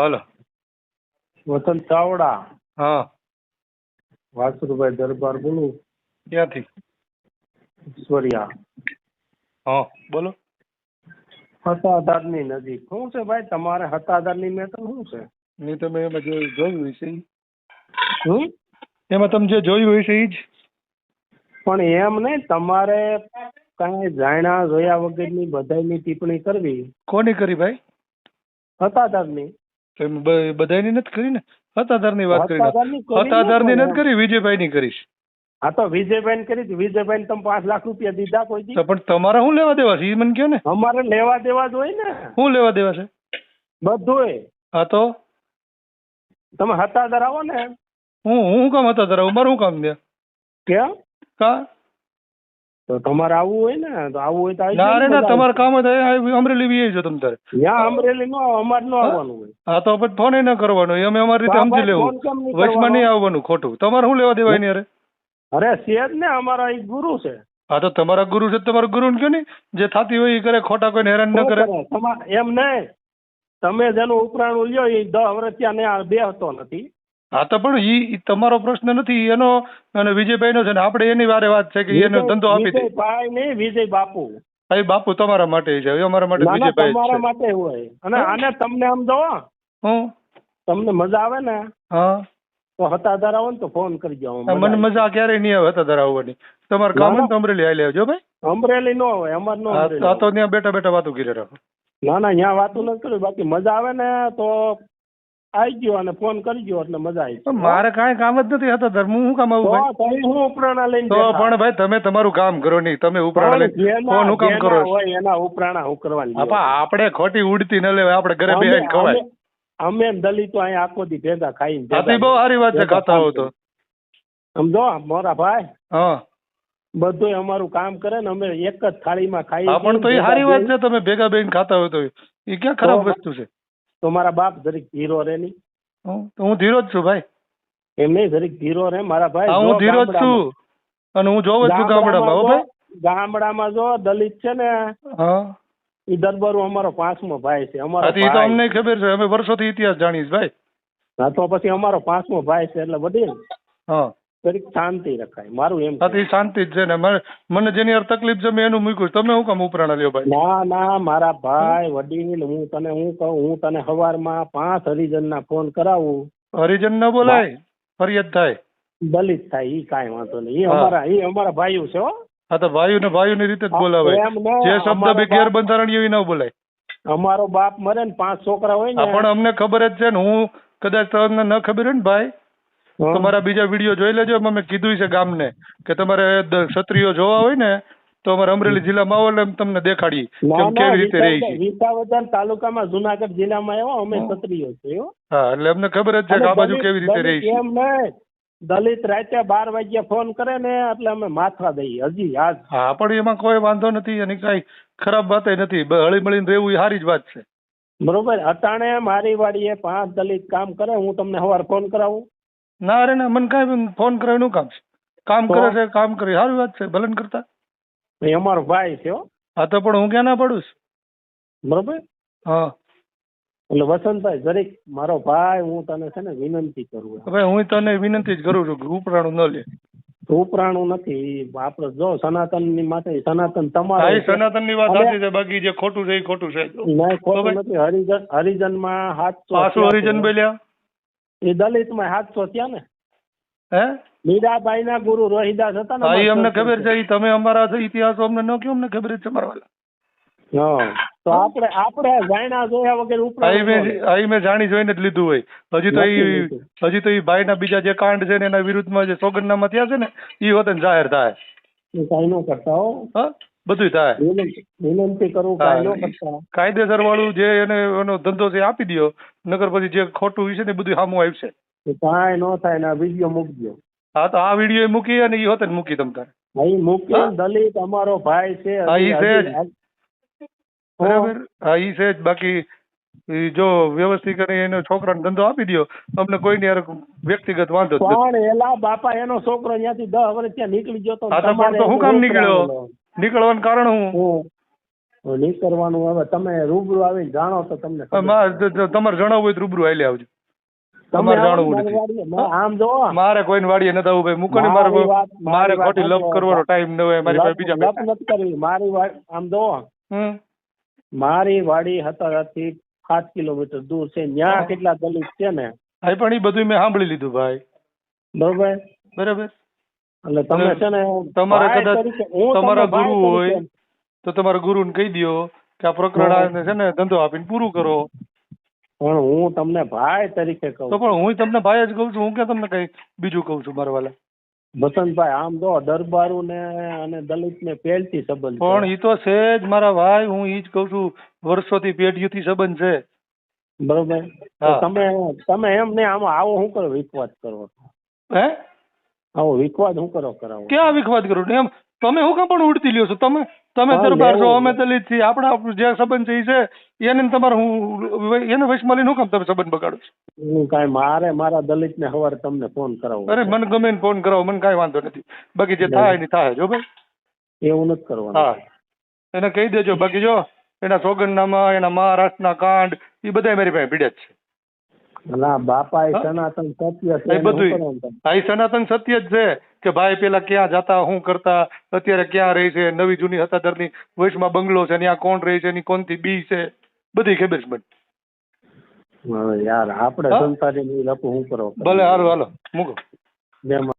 હાલો. વતન ચાવડા. હા. વાસુભાઈ દરબાર બોલું. ક્યાંથી? ઈશ્વરિયા. હા બોલો. હતાધારની નજીક. શું છે ભાઈ તમારે હતાધારની મેટર શું છે? નહીં તમે એમાં જે જોયું ઈ. હમ? એમાં તમે જે જોયું છે એ જ. પણ એમ નહીં તમારે કઈ જાણ્યા જોયા વગરની બધાયની ટિપ્પણી કરવી. કોની કરી ભાઈ? હતાધારની. તો એમ નથી કરી ને? હતાધારની વાત કરી હતાધારની નથી કરી? વિજયભાઈની કરીશ. હા તો વિજયભાઈ કરી વિજયભાઈ તમે પાંચ લાખ રૂપિયા દીધા કોઈ દી? પણ તમારે શું લેવા દેવા છે? એ મને કહો ને? અમારે લેવા દેવા જ હોય ને. શું લેવા દેવા છે? બધું હા તો? તમે હતાધાર આવો ને હું હું કામ હતા તારા મારું કામ ત્યાં કેમ? કા? તો તમારે આવવું હોય ને તો આવવું હોય તો આવી ના ના તમારે કામ જ અમરેલી બી આવી તમે તારે ત્યાં અમરેલી નો અમારે નો આવવાનું હોય. હા તો પછી ફોન ન કરવાનો એ અમે અમારી રીતે સમજી લેવું. કેમ નહીં વચમાં કરવાનો? નહીં આવવાનું ખોટું. તમારે શું લેવા દેવાય એની અરે? અરે છે જ ને અમારા એક ગુરુ છે. હા તો તમારા ગુરુ છે તો તમારા ગુરુ ને ને જે થાતી હોય એ કરે ખોટા કોઈને હેરાન ન શું કરે. કરે? તમા- એમ નહીં. તમે જેનું ઉપરાણું લ્યો એ દસ વર્ષ ત્યાં ને બેસતો નથી. હા તો પણ ઈ ઈ તમારો પ્રશ્ન નથી એનો અને વિજયભાઈ નો છે ને આપણે એની વારે વાત છે કે એનો ધંધો આપી દે. વિજયભાઈ નહીં વિજય બાપુ. હા, એ બાપુ તમારા માટે છે એ અમારા માટે ના ના વિજયભાઈ તમારા છે. માટે હોય. અને આને તમને આમ દો હું. તમને મજા આવે ને હા? તો હતાધાર આવો ને તો ફોન કરજો જાવ મને મજા ક્યારેય નહીં આવે હતા ધરાવવાની તમારે કામ હોય ને તો અમરેલી આવી આવજો ભાઈ. અમરેલી નો હોય અમાર નો આ તો ત્યાં બેઠા બેઠા વાતો કરી રાખો. ના ના અહીંયા વાતું નથી કર્યું બાકી મજા આવે ને તો આવી ગયો અને ફોન કરી ગયો એટલે મજા આવી. મારે કાંઈ કામ જ નથી હતા ધર્મ હું કામ આવું ભાઈ? તમે હું ઉપરાણા લઈને તો પણ ભાઈ તમે તમારું કામ કરો નહીં. તમે ઉપરાણા લઈને ફોન હું કામ કરો? હોય એના ઉપરાણા હું કરવાની હા, આપણે ખોટી ઉડતી ન લેવાય. આપણે ઘરે બેહીને ખવાય. અમે- દલિતો અહીંયા આખો દી ભેગા ખાઈને હા બહુ સારી વાત છે ખાતા હો તો. સમજો મોરા ભાઈ. હા. બધું અમારું કામ કરે ને અમે એક જ થાળીમાં ખાઈ પણ તો એ સારી વાત છે તમે ભેગા બેન ખાતા હોય તો. એ ક્યાં ખરાબ વસ્તુ છે? તો મારા બાપ જરીક ધીરો રે હું? તો હું ધીરો જ છું ભાઈ. એમ નહીં જરીક ધીરો રે. મારા ભાઈ હું ધીરો જ છું. અને હું જોઉં છું ગામડામાં હો ભાઈ. ગામડામાં જો દલિત છે ને હા. ઈ દરબારો અમારો પાંચમો ભાઈ છે અમારો એ તો. અમને ખબર છે. અમે વર્ષોથી ઇતિહાસ જાણીશ ભાઈ. હા તો પછી અમારો પાંચમો ભાઈ છે એટલે વડીલ. હા. જરીક શાંતિ રખાય. મારું એમ સાથે શાંતિ જ છે ને. મને જેની યાર તકલીફ છે મેં એનું મૂક્યું તમે હું કામ ઉપરાણા લ્યો ભાઈ? ના ના મારા ભાઈ વડીલ હું તને હું કહું હું તને સવારમાં પાંચ હરિજન ના ફોન કરાવું. હરિજન ન બોલાય? ફરિયાદ થાય? દલિત થાય ઈ કાંઈ વાંધો નહીં. એ અમારા એ અમારા ભાઈઓ છે હો. હા તો ભાઈઓ ને ભાઈઓ ની રીતે જ બોલાવે. જે શબ્દ બે ગેરબંધારણીય ન બોલાય. અમારો બાપ મરે ને પાંચ છોકરા હોય ને. પણ અમને ખબર જ છે ને હું કદાચ તમને ન ખબર હોય ને ભાઈ. તમારા બીજા વીડિયો જોઈ લેજો. એમાં મેં કીધું છે ગામને કે તમારે ક્ષત્રિયો જોવા હોય ને તો અમારે અમરેલી જિલ્લામાં આવો એટલે તમને દેખાડીએ કે કેવી રીતે રહી છે. વિસાવદર તાલુકામાં જુનાગઢ જિલ્લામાં આવ્યો અમે ક્ષત્રિયો છે હા. એટલે અમને ખબર જ છે કે આ બાજુ કેવી રીતે રહી છે. એમ નહીં. દલિત રાતે બાર વાગ્યા ફોન કરે ને એટલે અમે માથા દઈએ. હજી આજ હા પણ એમાં કોઈ વાંધો નથી અને કઈ ખરાબ વાત નથી. હળી મળીને રહેવું એ સારી જ વાત છે. બરોબર. અટાણે મારી વાડીએ પાંચ દલિત કામ કરે હું તમને સવાર ફોન કરાવું. ના અરે ના મને કાંઈ ફોન કરાવવાનું કામ છે. કામ કરે છે કામ કરે સારી વાત છે ભલન કરતા. એ અમારો ભાઈ છે હો. હા તો પણ હું ક્યાં ના પડું છું? બરોબર? હા. એટલે વસંતભાઈ જરીક મારો ભાઈ હું તને છે ને વિનંતી કરું હવે હું તને વિનંતી જ કરું છું કે ઉપરાણું ન લે. ઉપરાણું નથી આપણે જો સનાતનની માટે સનાતન તમારો સનાતનની વાત નથી સાચી છે બાકી જે ખોટું છે એ ખોટું છે. નહીં ખોટું નથી હરિજન હરિજનમાં હાથ પાછું હરિજન બોલ્યા એ દલિતમાં સાતસો થયા ને? હે? મીરાબાઈ ના ગુરુ રોહિદાસ હતા ને હા એ અમને ખબર છે ઈ તમે અમારા ઇતિહાસ અમને ન કહો અમને ખબર જ છે મારા વાલા. તો આપણે આપણે જાણ્યા જોયા વગર ઉપર આઈ મેં ન જાણી જોઈને જ લીધું હોય. હજી તો એ ઈ હજી તો ઈ ભાઈના બીજા જે કાંડ છે ને એના વિરુદ્ધમાં જે સોગંદનામા થયા છે ને ઈ હોતે જાહેર થાય. એ કાંઈ ન કરતા હો. હા? બધું થાય. વિનંતી કરું કરતા. કાયદેસર વાળું જે એને એનો ધંધો છે આપી દો નગર પછી જે ખોટું વિશે ને બધું સામું આવશે કાંઈ ન થાય ને આ વીડિયો મૂકજો હા તો આ વીડિયો મૂકી અને એ હોત મૂકી તમ તારે. અહીં મૂકી દલિત અમારો ભાઈ છે હા, ઈ છે. બરાબર? હા ઈ છે જ. બાકી જો વ્યવસ્થિત કરી એનો છોકરાને ધંધો આપી દો અમને કોઈની હારે વ્યક્તિગત વાંધો પણ એલા બાપા એનો છોકરો ત્યાંથી દસ વર્ષ ત્યાં નીકળી ગયો તો હા કામ નીકળ્યો? નીકળવાનું કારણ હું નીકળવાનું હવે તમે રૂબરૂ આવીને જાણો તો તમને તમારે જણાવવું હોય તો રૂબરૂ આવી આવજો. તમારે આવો જાણવું નથી. આમ જો મારે કોઈને વાડીએ નથી આવવું ભાઈ મૂકો ને મારે મારે ખોટી લપ કરવાનો ટાઈમ ન હોય મારી પાસે બીજા લપ નથી કરવી. મારી વાડી આમ જો મારી વાડી હતારાથી સાત કિલોમીટર દૂર છે. ન્યા કેટલા દલિત છે ને? હા પણ એ બધું મેં સાંભળી લીધું ભાઈ. બરોબર? બરાબર? એટલે તમે છે ને તમારે કદાચ તમારા ગુરુ હોય તો તમારા ગુરુને કહી દો કે આ પ્રકરણ આને છે ને ધંધો આપીને પૂરું કરો. પણ હું તમને ભાઈ તરીકે કહું તો પણ હું તમને ભાઈ જ કહું છું હું કે તમને કઈ બીજું કહું છું મારા વાલા? વસંતભાઈ આમ જો દરબારુ ને અને દલિત ને પહેલથી સંબંધ પણ ઈ તો છે જ મારા ભાઈ હું ઈ જ કહું છું વર્ષોથી પેઢીઓથી સંબંધ છે. બરોબર. તમે તમે એમ ને આમાં આવો હું કરો વિશ્વાસ કરો. હે? આવો વિખવાદ હું કરો કરાવો? ક્યાં વિખવાદ કરો? એમ તમે હું કામ પણ ઉડતી લ્યો છો? તમે તમે દરબાર છો અમે દલિત છીએ. આપણા જે સંબંધ છે છે. એને તમારે હું એને વચમાં લઈને હું કામ તમે સંબંધ બગાડો છો? કાંઈ મારે મારા દલિત ને સવારે તમને ફોન કરાવો. અરે મને ગમે ને ફોન કરાવો મને કાંઈ વાંધો નથી. બાકી જે થાય ને થાય જો ભાઈ. એવું નથી કરવાનું. હા. એને કહી દેજો બાકી જો એના સોગંદનામા એના મહારાષ્ટ્રના કાંડ એ બધા મારી પાસે પીડ્યા જ છે. ના બાપા એ સનાતન સત્ય છે એ સનાતન જ છે કે ભાઈ પેલા ક્યાં જતા શું કરતા અત્યારે ક્યાં રહે છે નવી જૂની હતાદરની વચમાં બંગલો છે ત્યાં કોણ રહે છે એની કોણથી બી છે બધી ખબર છે મને. યાર આપણે હા? લખું હું કરો. ભલે હાલો હાલો મૂકો.